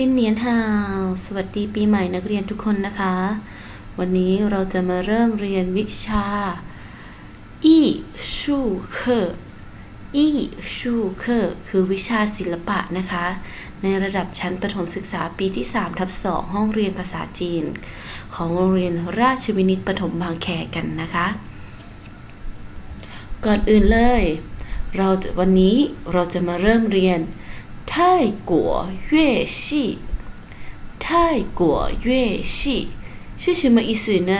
ซินเนียนฮาวสวัสดีปีใหม่นักเรียนทุกคนนะคะ วันนี้เราจะมาเริ่มเรียนวิชาอีชูเคออีชูเคอคือวิชาศิลปะนะคะ ในระดับชั้นประถมศึกษาปีที่3ทับ2ห้องเรียนภาษาจีน ของโรงเรียนราชวินิตประถมบางแคกันนะคะ ก่อนอื่นเลย เราจะวันนี้เราจะมาเริ่มเรียน 泰国乐系泰国乐系是什么意思呢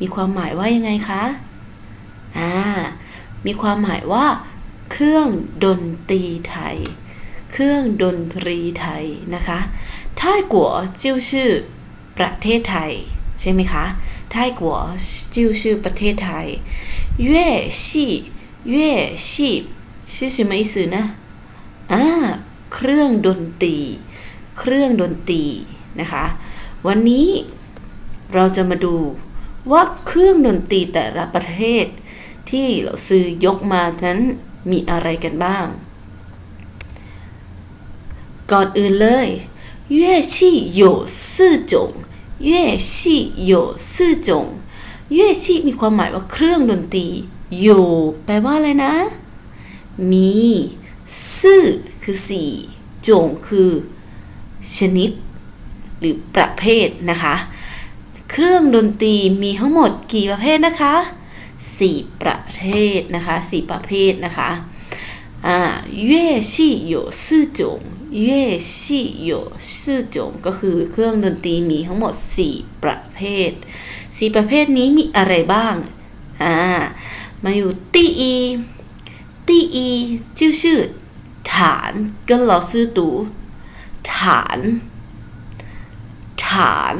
มีความหมายว่ายังไงคะอ่ามีความหมายว่า เครื่องดนตรีไทย เครื่องดนตรีไทยนะคะ泰国就是ประเทศไทย ใช่ไหมคะ泰国就是ประเทศไทย乐系乐系是什么意思呢อ่า เครื่องดนตรี เครื่องดนตรีนะคะ วันนี้เราจะมาดูว่าเครื่องดนตรีแต่ละประเทศที่เราซื้อยกมานั้นมีอะไรกันบ้าง ก่อนอื่นเลย乐器有四种乐器有四种乐器มีความหมายว่าเครื่องดนตรี有แปลว่าอะไรนะ มีซื่อคือสี่ จงคือ ชนิด หรือประเภทนะคะ เครื่องดนตรีมีทั้งหมดกี่ประเภทนะคะ 4 ประเภทนะคะ4ประเภทนะคะอ่าเย่ชี่โยซื่อจงเย่ชี่โยซื่อจงก็คือเครื่องดนตรีมีทั้งหมด 4 ประเภท 4 ประเภทนี้มีอะไรบ้างอ่ามาอยู่ตีอีตีอีชื่อชื่อ ฐาน跟老师读ฐานฐาน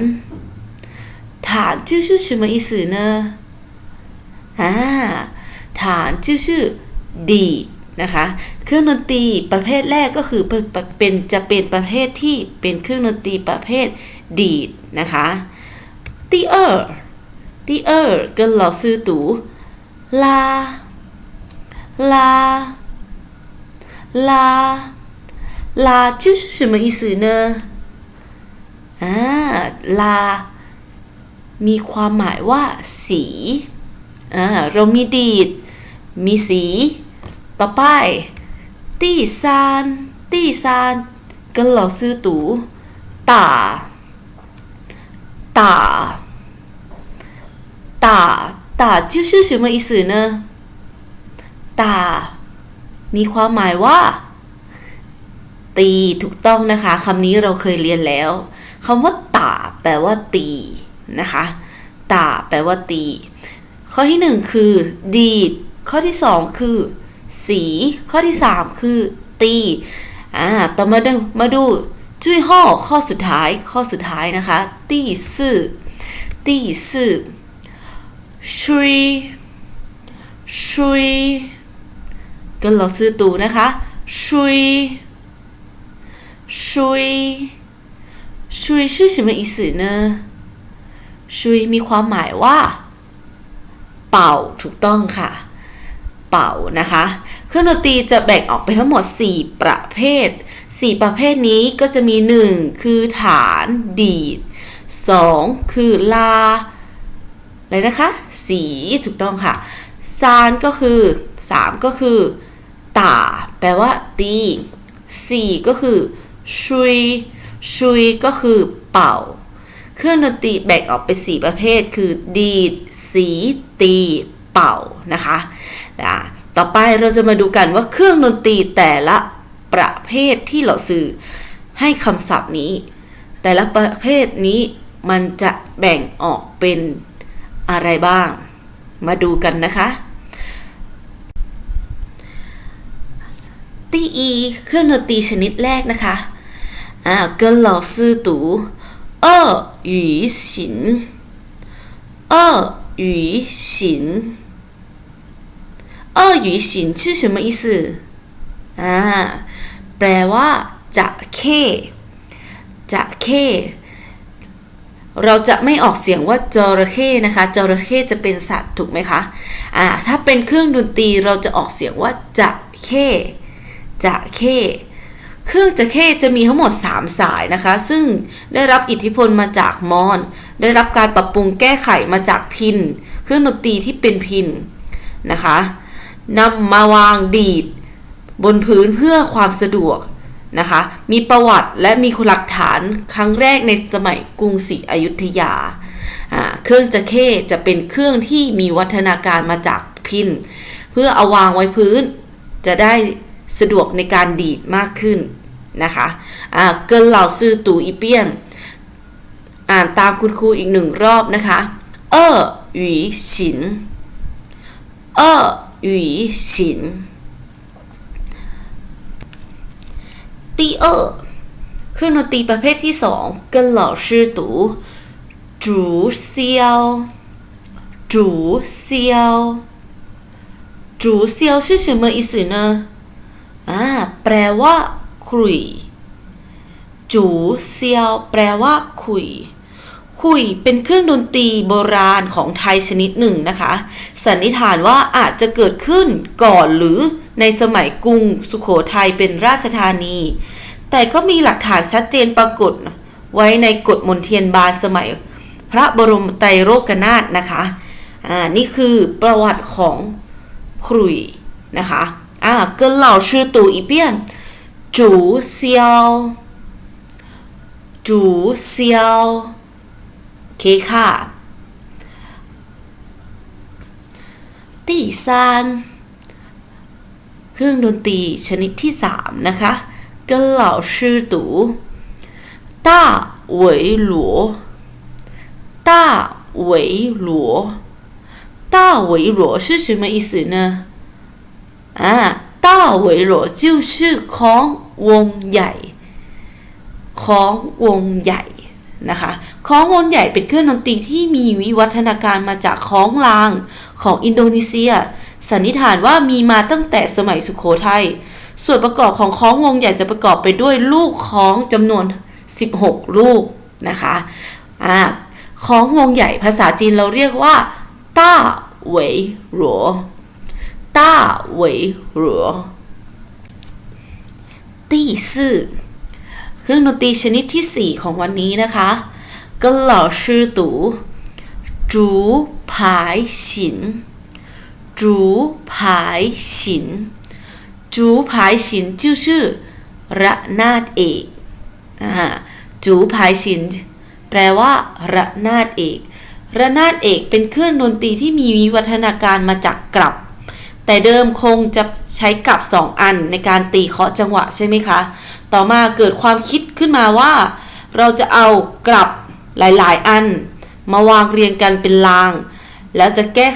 ฐาน就是什么意思呢อ่าฐาน就是ดีดนะคะ เครื่องดนตรีประเภทแรกก็คือเป็นเป็นจะเป็นประเภทที่เป็นเครื่องดนตรีประเภทดีดนะคะ第二第二跟老师读拉拉 拉拉就是什么意思呢อ่าลา มีความหมายว่า สีอ่าเรามีดีด มีสี ต่อไปตีซานตีซาน跟老师读打打打打就是什么意思呢打 มีความหมายว่า ตีถูกต้องนะคะคำนี้เราเคยเรียนแล้วคำว่าตาแปลว่าตีนะคะตาแปลว่าตี ข้อที่หนึ่งคือ ดีด ข้อที่สองคือ สี ข้อที่สามคือ ตีอ่าต่อมาดูมาดูจุ้ยห่อข้อสุดท้ายข้อสุดท้ายนะคะตีสื่อตีสื่อชุยชุย 跟老师读นะคะชุยชุยชุย是什么意思呢ชุยมีความหมายว่า เป่าถูกต้องค่ะ เป่านะคะ เครื่องดนตรีจะแบ่งออกเป็นทั้งหมด 4 ประเภท 4 ประเภทนี้ก็จะมี 1 คือฐานดีด 2 คือลาอะไรนะคะ สีถูกต้องค่ะ ซานก็คือ 3 ก็คือ ตาแปลว่าตีสี่ก็คือชุยชุยก็คือเป่า เครื่องดนตรีแบ่งออกเป็นสี่ประเภท คือดีด สี ตี เป่านะคะะต่อไปเราจะมาดูกันว่าเครื่องดนตรีแต่ละประเภทที่เราสื่อให้คำศัพท์นี้ แต่ละประเภทนี้มันจะแบ่งออกเป็นอะไรบ้าง มาดูกันนะคะ ตีอีเครื่องดนตรีชนิดแรกนะคะอ่า跟老师读二语型二语型二语型是什么意思อ่าแปลว่าจะเข้จะเข้เราจะไม่ออกเสียงว่าจระเข้นะคะจระเข้จะเป็นสัตว์ถูกไหมคะอ่าถ้าเป็นเครื่องดนตรีเราจะออกเสียงว่าจะเข้ จะเข้เครื่องจักรเข้จะมีทั้งหมด 3 สายนะคะ ซึ่งได้รับอิทธิพลมาจากมอญได้รับการปรับปรุงแก้ไขมาจากพิน เครื่องดนตรีที่เป็นพินนะคะนำมาวางดีด บนพื้นเพื่อความสะดวกนะคะ มีประวัติและมีหลักฐานครั้งแรกในสมัยกรุงศรีอยุธยา เครื่องจักรเข้จะเป็นเครื่องที่มีวัฒนาการมาจากพิน เพื่อเอาวางไว้พื้น จะได้ สะดวกในการดีดมากขึ้นนะคะอ่าเกินเหล่าซื่อตู่อีเปียน อ่านตามคุณครูอีกหนึ่งรอบนะคะ เออหวีฉิน เออหวีฉิน 第二เครื่องดนตรีประเภทที่สอง跟老师读竹箫竹箫竹箫是什么意思呢 อ่าแปลว่าขลุ่ยจูเซียว แปลว่าขุยขุยเป็นเครื่องดนตรีโบราณของไทยชนิดหนึ่งนะคะ สันนิษฐานว่าอาจจะเกิดขึ้นก่อนหรือในสมัยกรุงสุโขทัยเป็นราชธานี แต่ก็มีหลักฐานชัดเจนปรากฏ ไว้ในกฎมนเทียนบานสมัย พระบรมไตรโลกนาถนะคะ อ่า นี่คือประวัติของขรุยนะคะ อ่า跟老师读一遍竹箫竹箫โอเคค่ะ第三เครื่องดนตรีชนิดที่สามนะคะ跟老师读大围锣大围锣大围锣是什么意思呢？ อ่าต้าเหวยหลชื่อของวงใหญ่ ของวงใหญ่นะคะของวงใหญ่เป็นเครื่องดนตรีที่มีวิวัฒนาการมาจากของลางของอินโดนีเซีย สันนิษฐานว่ามีมาตั้งแต่สมัยสุขโขทยัย ส่วนประกอบของของวงใหญ่จะประกอบไปด้วยลูกของจำนวน 16 ลูกนะคะอ่าของวงใหญ่ภาษาจีนเราเรียกว่าต้าเหวยหลัว ต้าเหวยหลัวที่สี่เครื่องดนตรีชนิดที่ 4 ของวันนี้นะคะ跟老师读竹排琴竹排琴竹排琴就是ระนาดเอกอ่าจูพายชิน แปลว่าระนาดเอก ระนาดเอกเป็นเครื่องดนตรีที่มีวิวัฒนาการมาจากกลับ แต่เดิมคงจะใช้กลับสองอันในการตีเคาะจังหวะใช่ไหมคะ ต่อมาเกิดความคิดขึ้นมาว่า เราจะเอากลับหลาย ๆ อัน มาวางเรียงกันเป็นราง แล้วจะแก้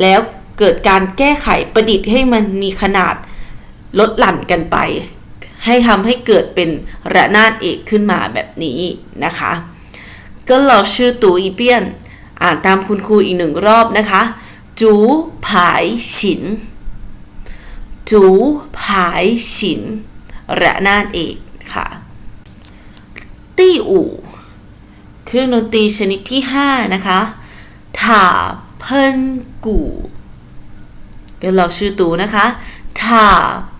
แล้วเกิดการแก้ไขประดิษฐ์ให้มันมีขนาดลดหลั่นกันไป ให้ทำให้เกิดเป็นระนาดเอกขึ้นมาแบบนี้นะคะก็เราชื่อตูอีเปียน อ่านตามคุณครูอีกหนึ่งรอบนะคะ จูผายฉิน จูผายฉิน ระนาดเอกค่ะ ตี้อู่ เครื่องดนตรีชนิดที่ 5 นะคะถ่าเพิ่นกู่เดี๋ยวเราชื่อตูนะคะถ่า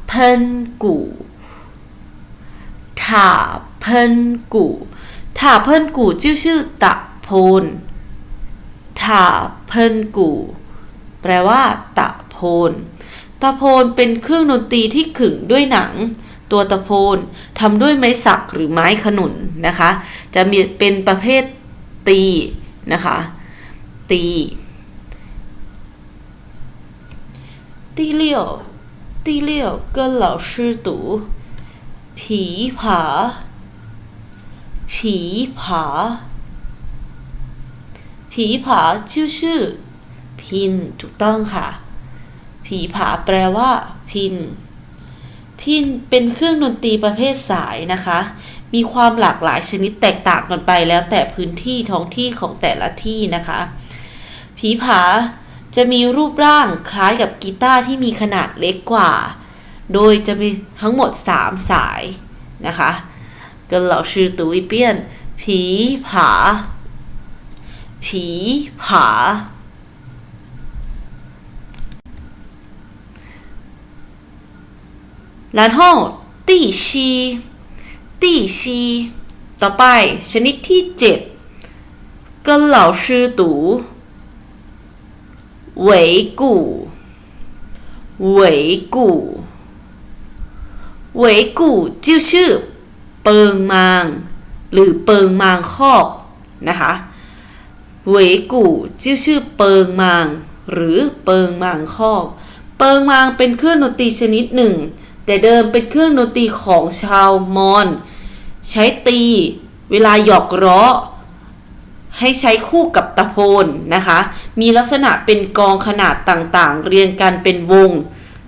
เพิ่นกู่ถ่าเพิ่นกู่ถ่าเพิ่นกู่ชื่อชื่อตะโพนถ่าเพิ่นกู่ แปลว่า ตะโพน ตะโพนเป็นเครื่องดนตรีที่ขึงด้วยหนัง ตัวตะโพนทำด้วยไม้สักหรือไม้ขนุนนะคะ จะมีเป็นประเภทตีนะคะ ตี ตีเลี้ยวตีเลี้ยวก็เหล่琵琶琵琶อตู่ พินถูกต้องค่ะ ผีผาแปลว่า พิน พินเป็นเครื่องดนตรีประเภทสายนะคะ มีความหลากหลายชนิดแตกต่างกันไปแล้วแต่พื้นที่ท้องที่ของแต่ละที่นะคะ ผีผาจะมีรูปร่างคล้ายกับกีตาร์ที่มีขนาดเล็กกว่า โดยจะมีทั้งหมด 3 สายนะคะกันเหลาชื่อตุยเปี้ยน ผีผา ผีผา 然后 ตี้ชีตี้ชีต่อไป ชนิดที่เจ็ด跟老师读维固维固维固就是เปิงมาง หรือเปิงมางคอกนะคะเวกูชื่อชื่อเปิงมาง หรือเปิงมางคอก เปิงมางเป็นเครื่องดนตรีชนิดหนึ่ง แต่เดิมเป็นเครื่องดนตรีของชาวมอญใช้ตีเวลาหยอกล้อให้ใช้คู่กับตะโพนนะคะ มีลักษณะเป็นกองขนาดต่างๆ เรียงกันเป็นวง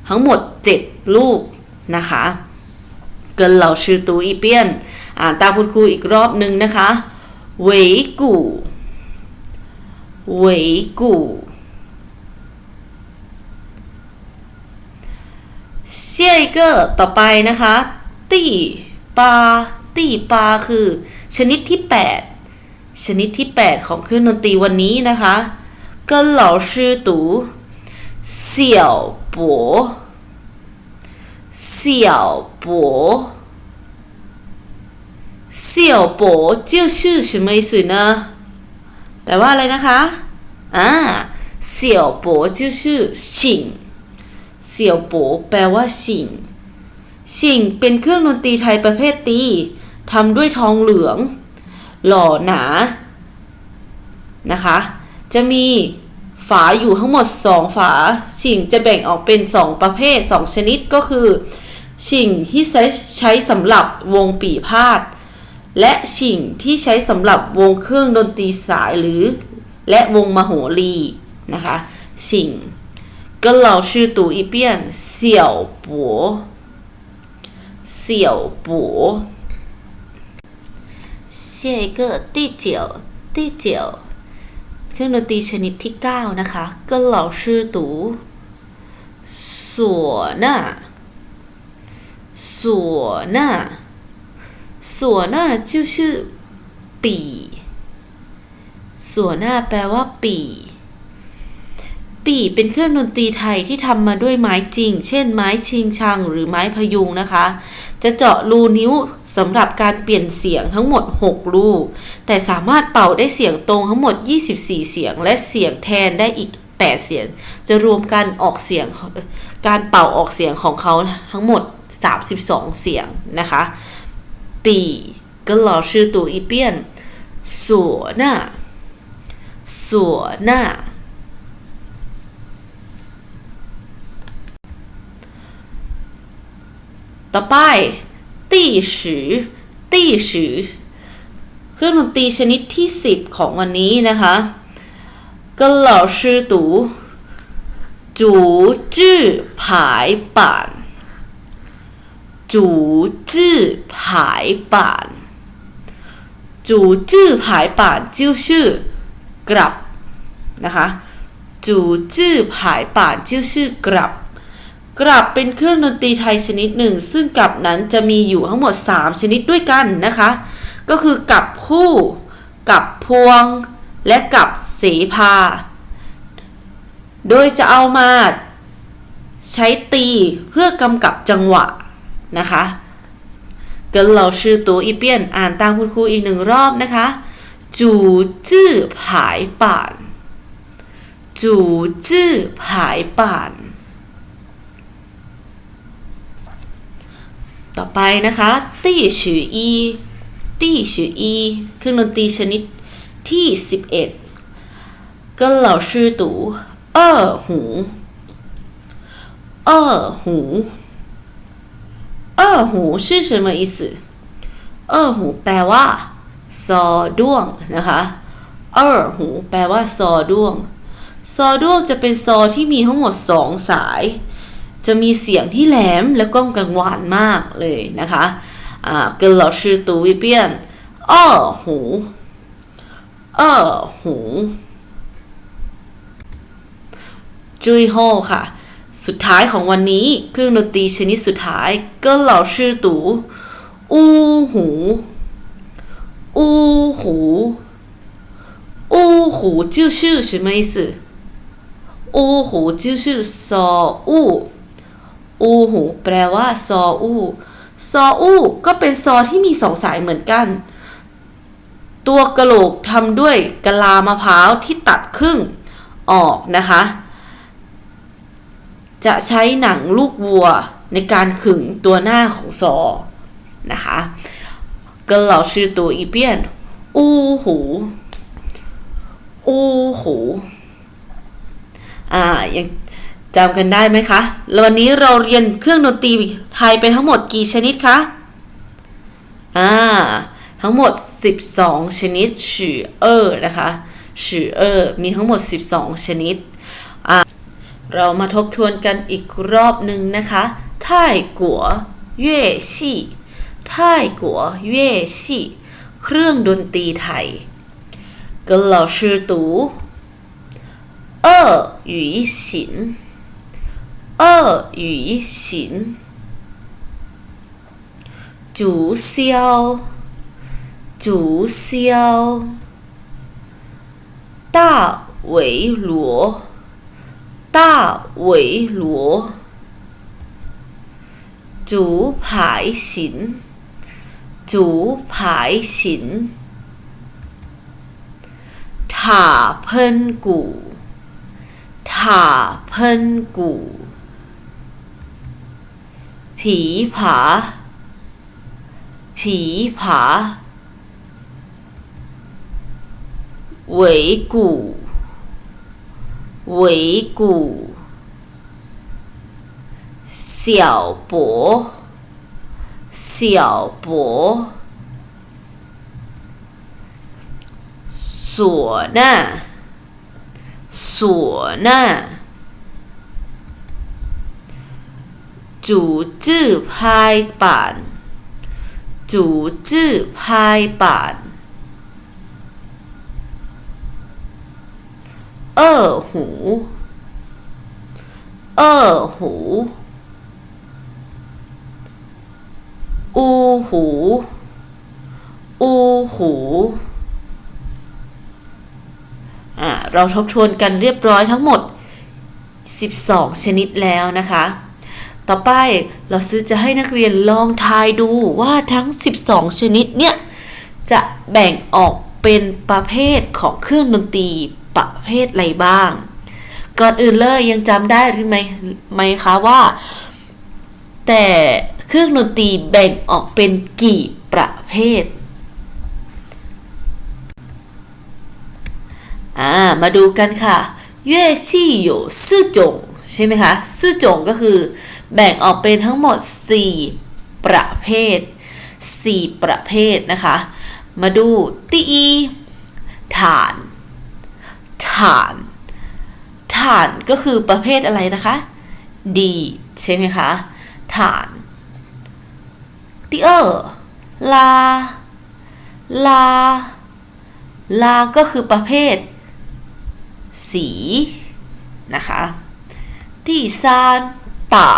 ทั้งหมด 7 ลูกนะคะเกินเหล่าชื่อตูอีเปียน อ่านตามคุณครูอีกรอบหนึ่งนะคะเวกูเวกู เชี่ยเกอต่อไปนะคะตี้ปาตี้ปาคือ ชนิดที่ 8 ชนิดที่ 8 ของเครื่องดนตรีวันนี้นะคะ跟老师读小博小博小博就是什么意思呢แปลว่าอะไรนะคะอ่าเสี่ยวโปชื่อชื่อชิง เสี่ยวโปแปลว่าชิงชิงเป็นเครื่องดนตรีไทยประเภทตีทำด้วยทองเหลือง หล่อหนานะคะ จะมีฝาอยู่ทั้งหมด 2 ฝาชิงจะแบ่งออกเป็น 2 ประเภท 2 ชนิดก็คือชิงที่ใช้ใช้สำหรับวงปีพาดและชิงที่ใช้สำหรับวงเครื่องดนตรีสายหรือ และวงมโหรีนะคะชิง 跟老师读一遍小博小博下一个第九第九เครื่องดนตรีชนิดที่ 9 นะคะ跟老师读唢呐唢呐唢呐就是ปีส่วนหน้าแปลว่าปี ปี่เป็นเครื่องดนตรีไทยที่ทำมาด้วยไม้จริง เช่น ไม้ชิงชัง หรือไม้พยุงนะคะ จะเจาะรูนิ้วสำหรับการเปลี่ยนเสียงทั้งหมด 6 รู แต่สามารถเป่าได้เสียงตรงทั้งหมด 24 เสียง และเสียงแทนได้อีก 8 เสียง จะรวมการออกเสียงการเป่าออกเสียงของเขาทั้งหมด 32 เสียงนะคะ ปีก็หล่อชื่อตัวอีเปียนสัวหน้าสัวหน้า ต่อไปตีฉือตีฉือเครื่องดนตรีชนิดที่ 10 ของวันนี้นะคะก็เหล่าชื่อตู่จูจื้อผายป่านจูจื้อผายป่านจูจื้อผายป่านจิ้วชื่อกลับนะคะจูจื้อผายป่านจิ้วชื่อกลับ กลับเป็นเครื่องดนตรีไทยชนิดหนึ่ง ซึ่งกลับนั้นจะมีอยู่ทั้งหมด 3 ชนิดด้วยกันนะคะ ก็คือกับคู่ กับพวง และกับเสภา โดยจะเอามาใช้ตีเพื่อกำกับจังหวะนะคะ跟老师读一遍อ่านตามคุณครูอีกหนึ่งรอบนะคะ组织排版组织排版 ต่อไปนะคะตี้ชืออีตี้ชืออีเครื่องดนตรีชนิดที่ 11跟老师读二胡二胡二胡是什么意思二胡แปลว่าซอด้วงนะคะเออหูแปลว่าซอด้วง ซอด้วงจะเป็นซอที่มีทั้งหมดสองสาย จะมีเสียงที่แหลมและก้องกังวานมากเลยนะคะอ่า跟老师读一遍二胡二胡จุยโฮค่ะ สุดท้ายของวันนี้เครื่องดนตรีชนิดสุดท้ายก็เหล่าชื่อตูอูหู呜呼，呜呼就是什么意思？呜呼就是ซอ อูหูแปลว่าซออูซออูก็เป็นซอที่มีสองสายเหมือนกัน ตัวกระโหลกทำด้วยกะลามะพร้าวที่ตัดครึ่งออกนะคะ จะใช้หนังลูกวัวในการขึงตัวหน้าของซอ นะคะก็เราชื่อตัวอีเปียน อูหู อูหู อ่าอย่าง จำกันได้ไหมคะแล้ววันนี้เราเรียนเครื่องดนตรีไทยไปทั้งหมดกี่ชนิดคะ อ่า ทั้งหมด 12 ชนิดชื่อเออนะคะชื่อเออมีทั้งหมด 12 ชนิด อ่า เรามาทบทวนกันอีกรอบหนึ่งนะคะไท่กัวเย่ชี่ไท่กัวเย่ชี่เครื่องดนตรีไทย跟老师读二语行 二语行。竹箫竹箫大围罗大围罗。竹排行竹排行。塔喷鼓塔喷鼓琵琶琵琶尾鼓尾鼓小钹小钹唢呐。唢呐。 จูจื้อพายป่าน จูจื้อพายป่านเอ้อหูเออหูอูหูอูหูอ่าเราทบทวนกันเรียบร้อยทั้งหมด 12 ชนิดแล้วนะคะ ต่อไปเราซื้อจะให้นักเรียนลองทายดูว่าทั้ง 12 ชนิดเนี่ย จะแบ่งออกเป็นประเภทของเครื่องดนตรีประเภทอะไรบ้าง ก่อนอื่นเลยยังจำได้หรือไม่ไหมคะว่า แต่เครื่องดนตรีแบ่งออกเป็นกี่ประเภทมาดูกันค่ะเย่ชี่อยซื่อจงใช่ไหมคะซื่อจงก็คือ แบ่งออกเป็นทั้งหมด 4 ประเภท 4 ประเภทนะคะ มาดูตีอีฐานฐานฐานก็คือประเภทอะไรนะคะ ดี ใช่ไหมคะฐาน第二ลา ลา ลา ก็คือประเภท สี นะคะที่ซาน ตา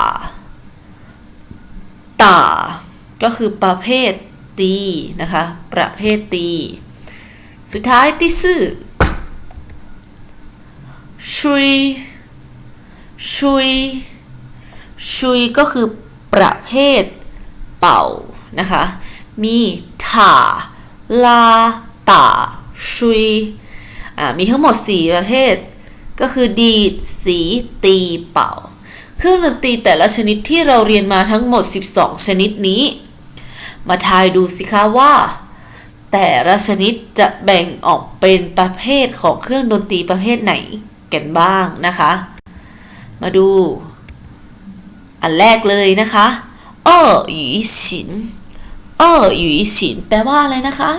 ตาก็คือประเภทตีนะคะ ประเภทตี สุดท้ายที่ซื่อชุยชุยชุยก็คือประเภทเป่านะคะ มีถาลาตาชุยอ่ามีทั้งหมด 4 ประเภท ก็คือดีดสีตีเป่า เครื่องดนตรีแต่ละชนิดที่เราเรียนมาทั้งหมด 12 ชนิดนี้ มาทายดูสิคะว่า แต่ละชนิดจะแบ่งออกเป็นประเภทของเครื่องดนตรีประเภทไหนกันบ้างนะคะ มาดู อันแรกเลยนะคะอ้อหยีฉินอ้อหยีฉินแปลว่าอะไรนะคะ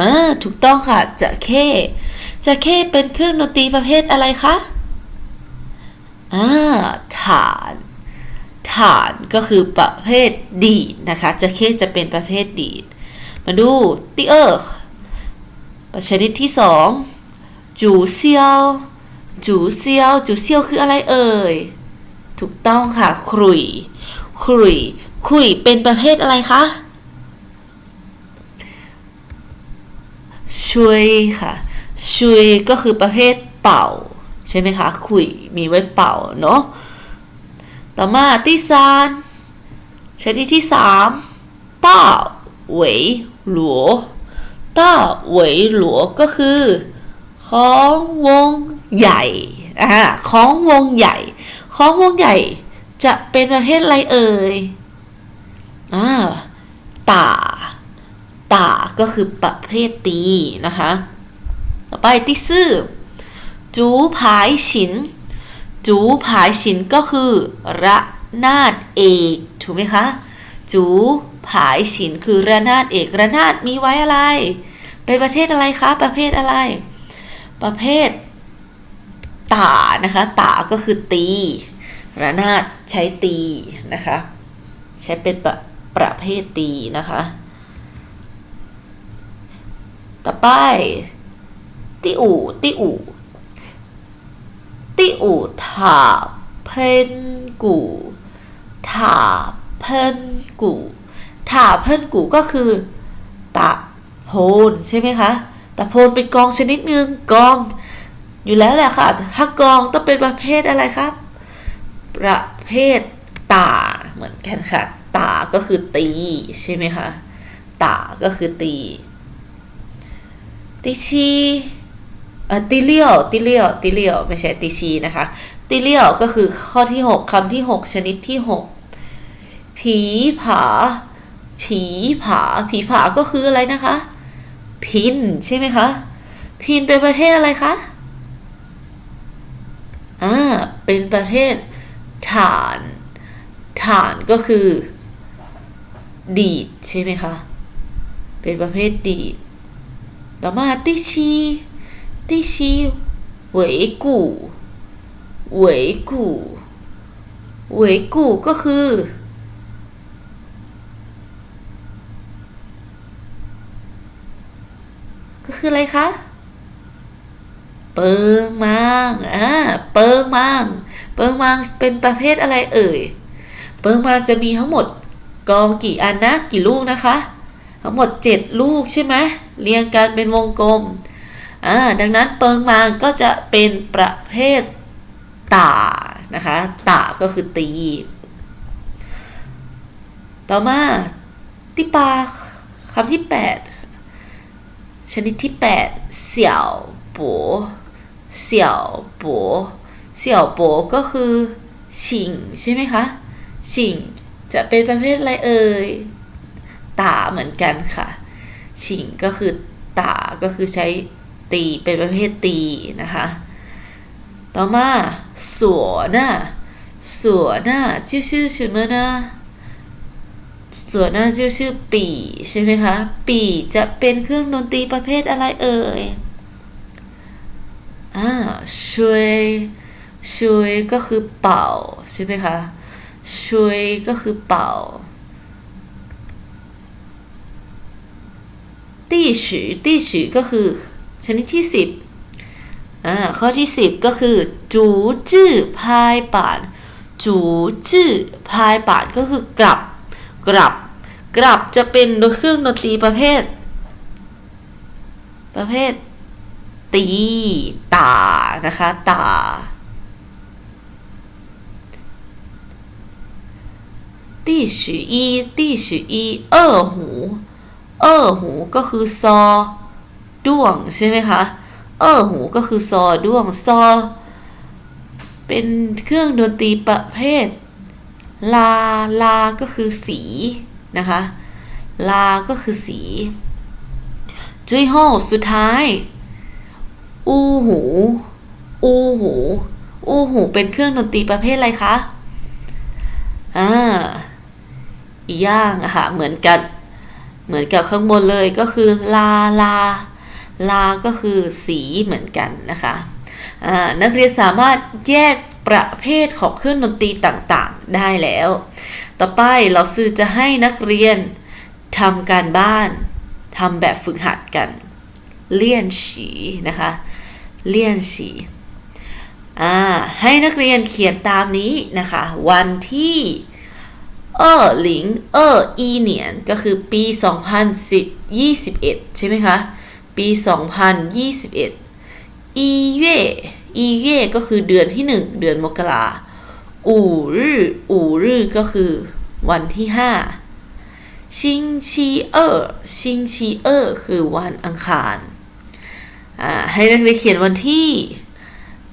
อ่าถูกต้องค่ะจะเข้จะเข้เป็นเครื่องดนตรีประเภทอะไรคะ อ่าฐานฐานก็คือประเภทดีดนะคะจะเข้จะเป็นประเภทดีด มาดูตีเออร์ประชนิดที่สองจูเซียวจูเซียวจูเซียวคืออะไรเอ่ย ถูกต้องค่ะครุยครุยคุยเป็นประเภทอะไรคะช่วยค่ะช่วยก็คือประเภทเป่า ใช่ไหมคะ คุยมีไว้เป่าเนาะต่อมาที่ซานชนิดที่สามต้าเหวยหลัวต้าเหวยหลัวก็คือ ของวงใหญ่อ่าของวงใหญ่ ของวงใหญ่จะเป็นประเภทอะไรเอ่ยอ่าต่าต่าก็คือประเภทตีนะคะ ต่อไปที่ซื่อ จูผายฉิน จูผายฉินก็คือระนาดเอกถูกไหมคะ จูผายฉินคือระนาดเอกระนาดมีไว้อะไร เป็นประเทศอะไรคะ ประเภทอะไร ประเภทต่านะคะต่าก็คือตี ระนาดใช้ตีนะคะ ใช้เป็นประประเภทตีนะคะ ต่อไปที่อู่ที่อู่ ที่อู่ถาเพนกูถาเพนกูถาเพนกูก็คือ ตะโพนใช่ไหมคะ ตะโพนเป็นกองชนิดหนึ่งกอง อยู่แล้วแหละค่ะ ถ้ากองต้องเป็นประเภทอะไรครับ ประเภทตาเหมือนกันค่ะ ตาก็คือตีใช่ไหมคะ ตาก็คือตี ติชี ติเลียวติเลียวติเลียวไม่ใช่ติชีนะคะติเลียวก็คือข้อที่ 6คำที่ 6 ชนิดที่ 6 ผีผา ผีผา ผีผาก็คืออะไรนะคะ พินใช่ไหมคะ พินเป็นประเทศอะไรคะอ่าเป็นประเทศฐานฐานก็คือ ดีดใช่ไหมคะ เป็นประเภทดีดต่อมาที่ชี ที่ชีเหวยกูหวยกูหวยกูก็คือ ก็คืออะไรคะ เปิงมังอ่าเปิงมังเปิงมังเป็นประเภทอะไรเอ่ย เปิงมังจะมีทั้งหมดกองกี่อันนะ กี่ลูกนะคะ ทั้งหมด 7 ลูกใช่ไหมเรียงกันเป็นวงกลม อ่าดังนั้นเปิงมังก็จะเป็นประเภทตานะคะตาก็คือตี ต่อมาติปาคำที่ 8 ชนิดที่ 8 เสี่ยวโปเสี่ยวโปเสี่ยวโปก็คือฉิงใช่ไหมคะฉิงจะเป็นประเภทอะไรเอ่ยตาเหมือนกันค่ะฉิงก็คือตาก็คือใช้ ตีเป็นประเภทตีนะคะต่อมาสัวหน้าสัวหน้าชื่อชื่อชื่อเมื่อนะสัวหน้าชื่อชื่อปีใช่ไหมคะ ปีจะเป็นเครื่องดนตรีประเภทอะไรเอ่ยอ่าช่วยช่วยก็คือเป่าใช่ไหมคะช่วยก็คือเป่าตี้ฉือตี้ฉือก็คือ ชนิดที่สิบอ่าข้อที่สิบก็คือจูจื้อพายป่านจูจื้อพายป่านก็คือกลับ กลับ กลับจะเป็นเครื่องดนตรีประเภท ประเภท ตีตานะคะตา 第十一第十一二หู二หูก็คือซอ ด้วงใช่ไหมคะ เออหูก็คือซอด้วงซอ เป็นเครื่องดนตรีประเภท ลา ลา ก็คือสีนะคะ ลา ก็คือสี จุยโฮสุดท้าย อูหู อูหู อูหู เป็นเครื่องดนตรีประเภทอะไรคะ อ่าอีย่างอะค่ะ เหมือนกัน เหมือนกับข้างบนเลยก็คือลา ลา ลาก็คือสีเหมือนกันนะคะนักเรียนสามารถแยกประเภทของเครื่องดนตรีต่างๆได้แล้ว ต่อไปเราซื้อจะให้นักเรียนทำการบ้านทำแบบฝึกหัดกัน เลี่ยนฉีนะคะ เลี่ยนฉี่ให้นักเรียนเขียนตามนี้นะคะ วันที่เออหลิงเอออีเหนียนก็คือปี 2021 ใช่ไหมคะ ปี 2021อีเย่อีเย่ก็คือเดือนที่ 1 เดือนมกราอูรื่ออูรื่อก็คือวันที่ห้าชิงชีเออชิงชีเออคือวันอังคาร ให้นักเรียนเขียนวันที่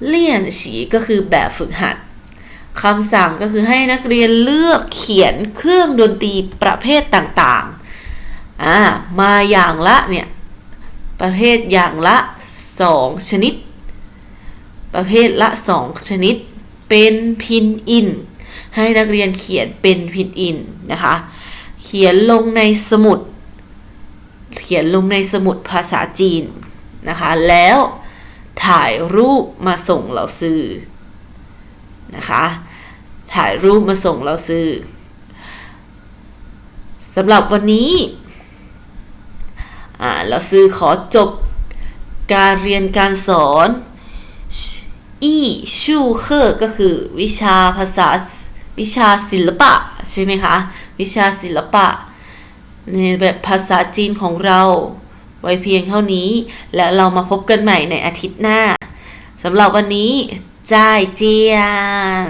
เลี่ยนฉีก็คือแบบฝึกหัดคำสั่งก็คือให้นักเรียนเลือกเขียนเครื่องดนตรีประเภทต่างๆ มาอย่างละเนี่ย ประเภทอย่างละสองชนิด ประเภทละสองชนิด เป็นพินอิน ให้นักเรียนเขียนเป็นพินอินนะคะ เขียนลงในสมุด เขียนลงในสมุดภาษาจีนนะคะ แล้วถ่ายรูปมาส่งเราซื้อนะคะ ถ่ายรูปมาส่งเราซื้อสำหรับวันนี้ อ่าเราซื้อขอจบการเรียนการสอนอีชูเคอร์ก็คือวิชาภาษาวิชาศิลปะใช่ไหมคะ วิชาศิลปะ ในแบบภาษาจีนของเรา ไว้เพียงเท่านี้ แล้วเรามาพบกันใหม่ในอาทิตย์หน้าสำหรับวันนี้จ่ายเจียน